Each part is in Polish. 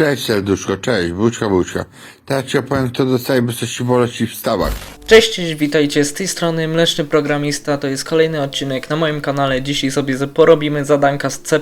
Cześć serduszko, cześć, buźka, buźka. Teraz ci opowiem kto dostaje wysokości wolności w stawach. Cześć, cześć, witajcie z tej strony Mleczny Programista, to jest kolejny odcinek na moim kanale. Dzisiaj sobie porobimy zadanka z C++.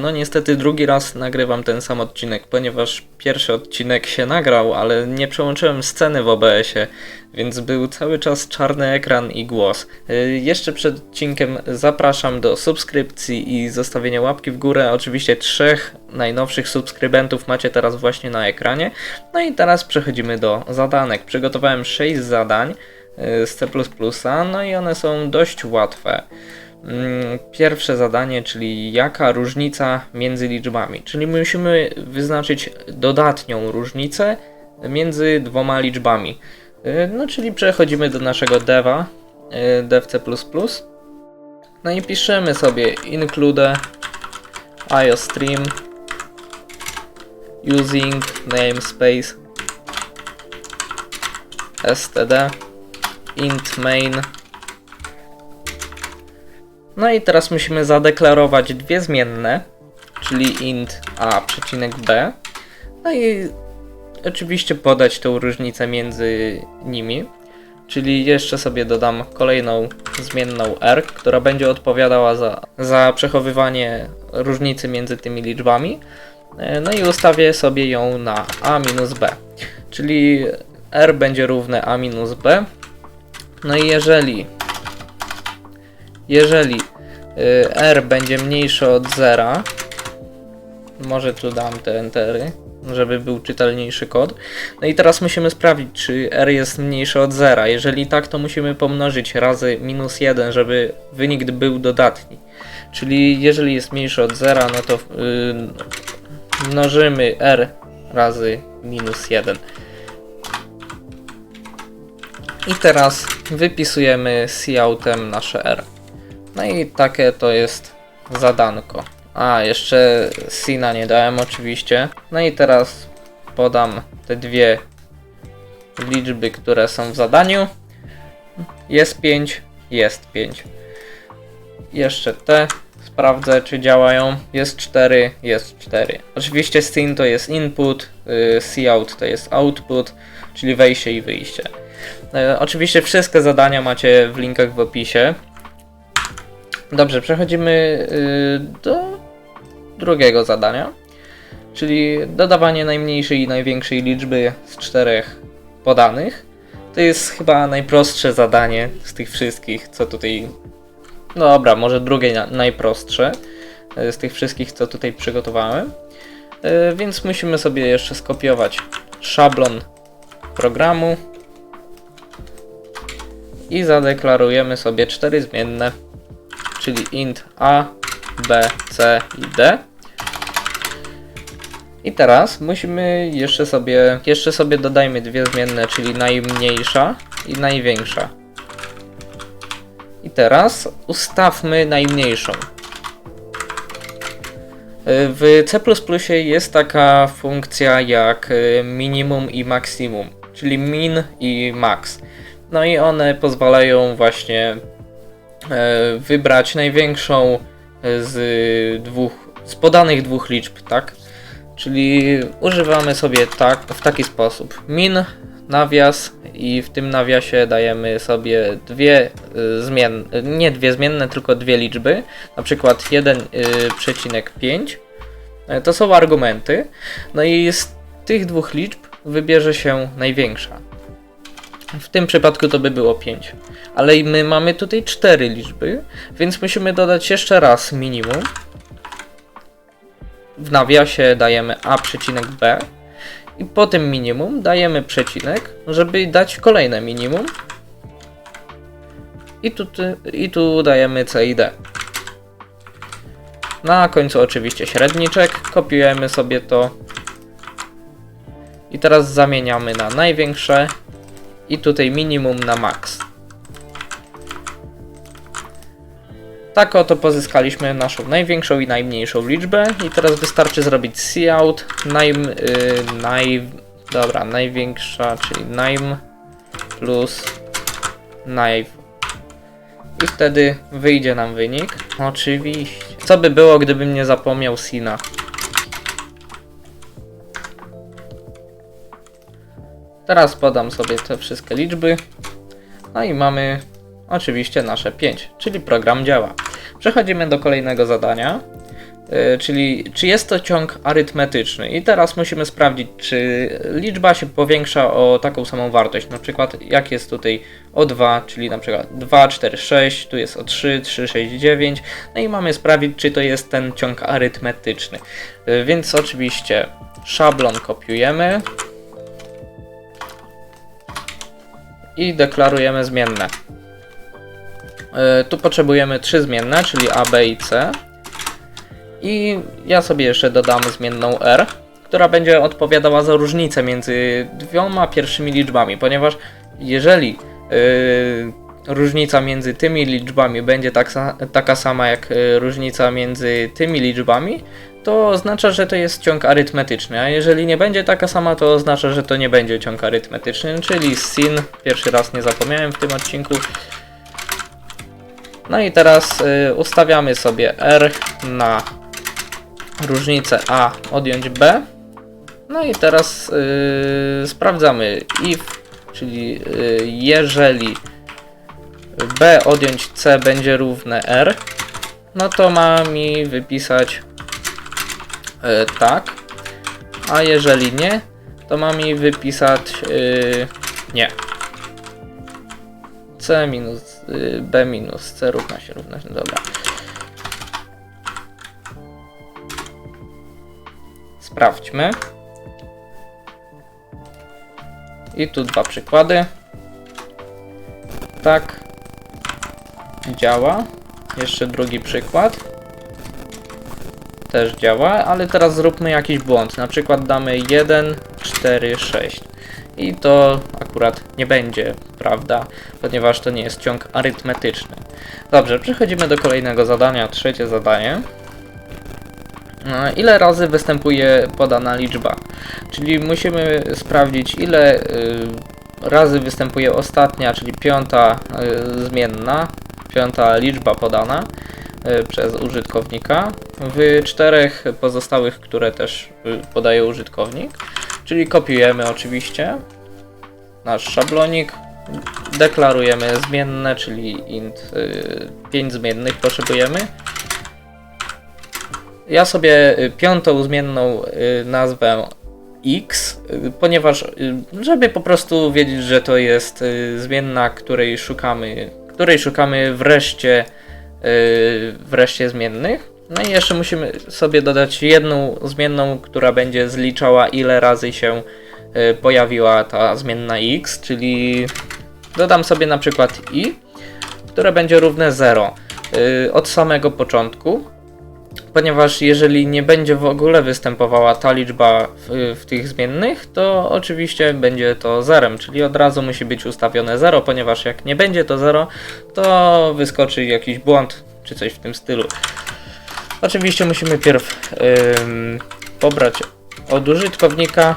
No niestety drugi raz nagrywam ten sam odcinek, ponieważ pierwszy odcinek się nagrał, ale nie przełączyłem sceny w OBS-ie, więc był cały czas czarny ekran i głos. Yy, jeszcze przed odcinkiem zapraszam do subskrypcji i zostawienia łapki w górę. Oczywiście trzech najnowszych subskrybentów macie teraz właśnie na ekranie. No i teraz przechodzimy do zadanek. Przygotowałem 6 zadań y, z C++, no i one są dość łatwe. Mm, Pierwsze zadanie, czyli jaka różnica między liczbami. Czyli musimy wyznaczyć dodatnią różnicę między dwoma liczbami. Y, No czyli przechodzimy do naszego deva, y, dev C++. No i piszemy sobie include iostream using namespace std int main no i teraz musimy zadeklarować dwie zmienne czyli int a przecinek b no i oczywiście podać tą różnicę między nimi czyli jeszcze sobie dodam kolejną zmienną r, która będzie odpowiadała za, za przechowywanie różnicy między tymi liczbami. E, No i ustawię sobie ją na a minus b, czyli r będzie równe a minus b. No i jeżeli jeżeli y, r będzie mniejsze od zera, może tu dam te entery, żeby był czytelniejszy kod. No i teraz musimy sprawdzić, czy r jest mniejsze od zera. Jeżeli tak, to musimy pomnożyć razy minus 1, żeby wynik był dodatni. Czyli jeżeli jest mniejsze od zera, no to yy, mnożymy r razy minus 1. I teraz wypisujemy coutem nasze r. No i takie to jest zadanko. A, jeszcze Sina nie dałem oczywiście. No i teraz podam te dwie liczby, które są w zadaniu. Jest 5, jest 5. Jeszcze te sprawdzę, czy działają. Jest 4, jest 4. Oczywiście Sin to jest input, y, cout to jest output, czyli wejście i wyjście. E, Oczywiście wszystkie zadania macie w linkach w opisie. Dobrze, przechodzimy y, do drugiego zadania, czyli dodawanie najmniejszej i największej liczby z czterech podanych. To jest chyba najprostsze zadanie z tych wszystkich, co tutaj. No dobra, może drugie na- najprostsze y, z tych wszystkich, co tutaj przygotowałem. Y, Więc musimy sobie jeszcze skopiować szablon programu i zadeklarujemy sobie cztery zmienne czyli int a, b, c i d. I teraz musimy jeszcze sobie, jeszcze sobie dodajmy dwie zmienne, czyli najmniejsza i największa. I teraz ustawmy najmniejszą. W C++ jest taka funkcja jak y, minimum i maksimum, czyli min i max. No i one pozwalają właśnie e, wybrać największą z dwóch, z podanych dwóch liczb, tak? Czyli używamy sobie tak, w taki sposób. Min, nawias i w tym nawiasie dajemy sobie dwie y, zmienne, nie dwie zmienne, tylko dwie liczby, na przykład 1,5. E, To są argumenty. No i z tych dwóch liczb wybierze się największa. W tym przypadku to by było 5. Ale my mamy tutaj 4 liczby, więc musimy dodać jeszcze raz minimum. W nawiasie dajemy a przecinek b i po tym minimum dajemy przecinek, żeby dać kolejne minimum. I tu, I tu dajemy c i d. Na końcu oczywiście średniczek, kopiujemy sobie to. I teraz zamieniamy na największe i tutaj minimum na max. Tak oto pozyskaliśmy naszą największą i najmniejszą liczbę i teraz wystarczy zrobić cout naj, yy, naj, dobra, największa, czyli najm plus naive i wtedy wyjdzie nam wynik. Oczywiście. Co by było, gdybym nie zapomniał Sina? Teraz podam sobie te wszystkie liczby. No i mamy oczywiście nasze 5, czyli program działa. Przechodzimy do kolejnego zadania, yy, czyli czy jest to ciąg arytmetyczny. I teraz musimy sprawdzić, czy liczba się powiększa o taką samą wartość. Na przykład jak jest tutaj o 2, czyli na przykład 2, 4, 6, tu jest o 3, 3, 6, 9. No i mamy sprawdzić, czy to jest ten ciąg arytmetyczny. Yy, Więc oczywiście szablon kopiujemy i deklarujemy zmienne. Yy, Tu potrzebujemy trzy zmienne, czyli A, B i C. I ja sobie jeszcze dodam zmienną R, która będzie odpowiadała za różnicę między dwiema pierwszymi liczbami, ponieważ jeżeli yy, różnica między tymi liczbami będzie tak, taka sama jak yy, różnica między tymi liczbami, to oznacza, że to jest ciąg arytmetyczny, a jeżeli nie będzie taka sama, to oznacza, że to nie będzie ciąg arytmetyczny, czyli sin, pierwszy raz nie zapomniałem w tym odcinku. No i teraz y, ustawiamy sobie R na różnicę A odjąć B. No i teraz y, sprawdzamy if, czyli y, jeżeli B odjąć C będzie równe R, no to ma mi wypisać e, tak, a jeżeli nie, to ma mi wypisać y, nie. C minus B minus C równa się równa się, dobra. Sprawdźmy. I tu dwa przykłady. Tak. Działa. Jeszcze drugi przykład. Też działa, ale teraz zróbmy jakiś błąd. Na przykład damy 1, 4, 6. I to akurat nie będzie, prawda? Ponieważ to nie jest ciąg arytmetyczny. Dobrze, przechodzimy do kolejnego zadania. Trzecie zadanie. E, Ile razy występuje podana liczba? Czyli musimy sprawdzić, ile y, razy występuje ostatnia, czyli piąta y, zmienna, piąta liczba podana y, przez użytkownika w czterech pozostałych, które też podaje użytkownik. Czyli kopiujemy oczywiście nasz szablonik, deklarujemy zmienne, czyli int 5 zmiennych potrzebujemy. Ja sobie y, piątą zmienną y, nazwę x, y, ponieważ y, żeby po prostu wiedzieć, że to jest y, zmienna, której szukamy, której szukamy wreszcie y, wreszcie zmiennych. No i jeszcze musimy sobie dodać jedną zmienną, która będzie zliczała ile razy się y, pojawiła ta zmienna x, czyli dodam sobie na przykład i, które będzie równe 0 y, od samego początku ponieważ jeżeli nie będzie w ogóle występowała ta liczba w, w tych zmiennych, to oczywiście będzie to zerem, czyli od razu musi być ustawione 0, ponieważ jak nie będzie to 0, to wyskoczy jakiś błąd czy coś w tym stylu. Oczywiście musimy pierw ym, pobrać od użytkownika.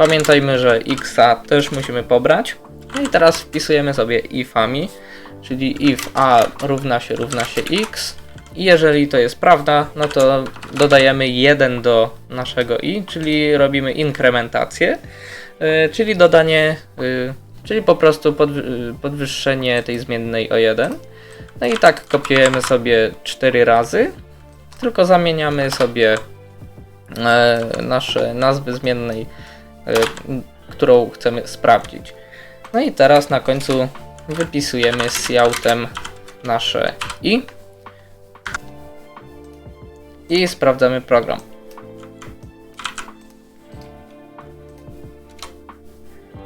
Pamiętajmy, że xa też musimy pobrać. No i teraz wpisujemy sobie ifami, czyli if a równa się równa się x, i jeżeli to jest prawda, no to dodajemy 1 do naszego i, czyli robimy inkrementację, yy, czyli dodanie, yy, czyli po prostu podw- podwyższenie tej zmiennej o 1. No i tak kopiujemy sobie 4 razy, tylko zamieniamy sobie e, nasze nazwy zmiennej, którą chcemy sprawdzić. No i teraz na końcu wypisujemy z jautem nasze i i sprawdzamy program.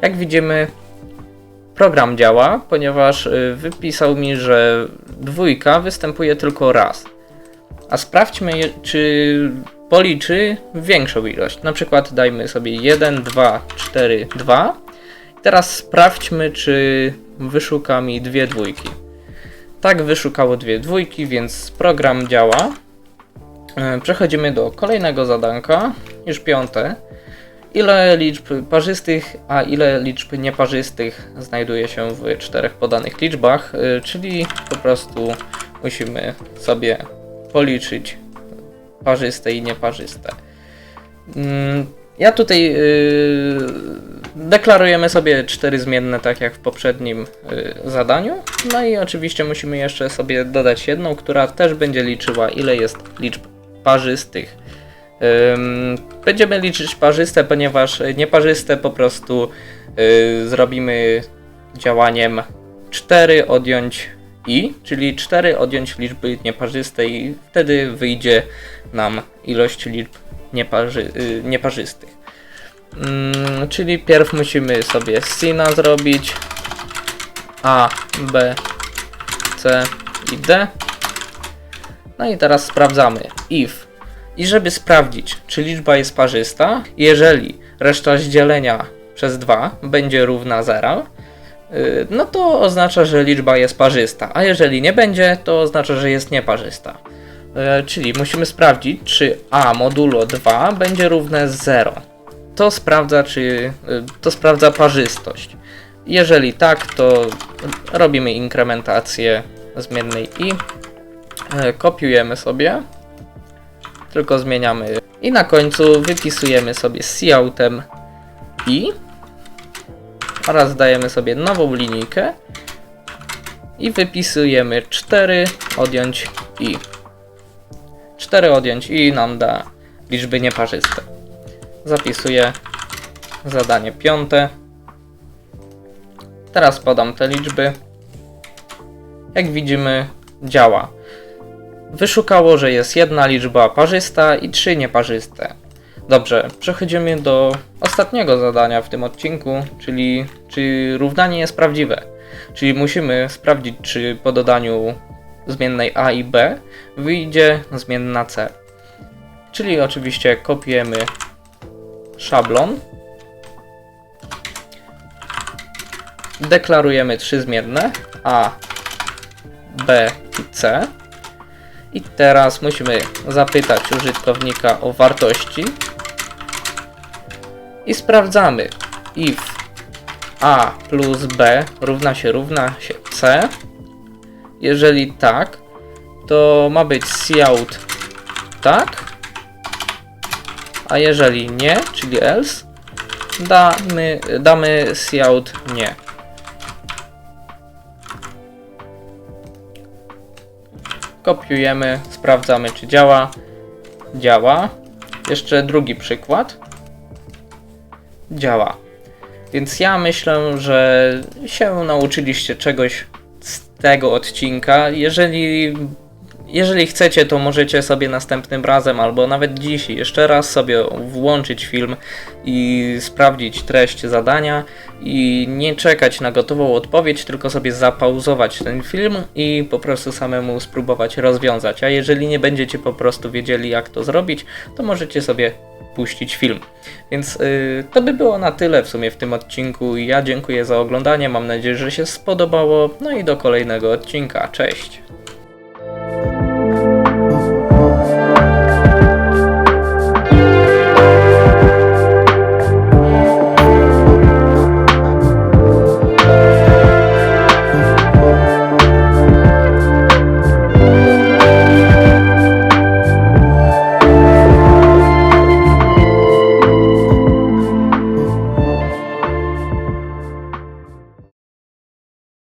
Jak widzimy, program działa, ponieważ y, wypisał mi, że dwójka występuje tylko raz. A sprawdźmy, czy policzy większą ilość. Na przykład dajmy sobie 1, 2, 4, 2. Teraz sprawdźmy, czy wyszuka mi dwie dwójki. Tak, wyszukało dwie dwójki, więc program działa. E, Przechodzimy do kolejnego zadanka, już piąte. Ile liczb parzystych, a ile liczb nieparzystych znajduje się w czterech podanych liczbach, e, czyli po prostu musimy sobie policzyć parzyste i nieparzyste. Mm, Ja tutaj yy, deklarujemy sobie cztery zmienne, tak jak w poprzednim yy, zadaniu. No i oczywiście musimy jeszcze sobie dodać jedną, która też będzie liczyła, ile jest liczb parzystych. Będziemy liczyć parzyste, ponieważ nieparzyste po prostu yy, zrobimy działaniem 4 odjąć i, czyli 4 odjąć liczby nieparzyste i wtedy wyjdzie nam ilość liczb nieparzy, yy, nieparzystych. Mm, czyli pierw musimy sobie sina zrobić A, B, C i D. No i teraz sprawdzamy if. I żeby sprawdzić, czy liczba jest parzysta, jeżeli reszta dzielenia przez 2 będzie równa 0, yy, no to oznacza, że liczba jest parzysta, a jeżeli nie będzie, to oznacza, że jest nieparzysta. Yy, Czyli musimy sprawdzić, czy a modulo 2 będzie równe 0. To sprawdza, czy yy, to sprawdza parzystość. Jeżeli tak, to robimy inkrementację zmiennej i kopiujemy sobie tylko zmieniamy i na końcu wypisujemy sobie countem i oraz dajemy sobie nową linijkę i wypisujemy 4 odjąć i. 4 odjąć i nam da liczby nieparzyste. Zapisuję zadanie piąte. Teraz podam te liczby. Jak widzimy działa. Wyszukało, że jest jedna liczba parzysta i trzy nieparzyste. Dobrze, przechodzimy do ostatniego zadania w tym odcinku, czyli czy równanie jest prawdziwe. Czyli musimy sprawdzić, czy po dodaniu zmiennej a i b wyjdzie zmienna c. Czyli oczywiście kopiujemy szablon, deklarujemy trzy zmienne a, b i c. I teraz musimy zapytać użytkownika o wartości. I sprawdzamy if a plus b równa się równa się c. Jeżeli tak, to ma być cout tak. A jeżeli nie, czyli else, damy, damy cout nie. kopiujemy, sprawdzamy czy działa. Działa. Jeszcze drugi przykład. Działa. Więc ja myślę, że się nauczyliście czegoś z tego odcinka. Jeżeli, jeżeli chcecie, to możecie sobie następnym razem albo nawet dziś jeszcze raz sobie włączyć film i sprawdzić treść zadania i nie czekać na gotową odpowiedź, tylko sobie zapauzować ten film i po prostu samemu spróbować rozwiązać. A jeżeli nie będziecie po prostu wiedzieli, jak to zrobić, to możecie sobie puścić film. Więc yy, to by było na tyle w sumie w tym odcinku. Ja dziękuję za oglądanie, mam nadzieję, że się spodobało. No i do kolejnego odcinka. Cześć!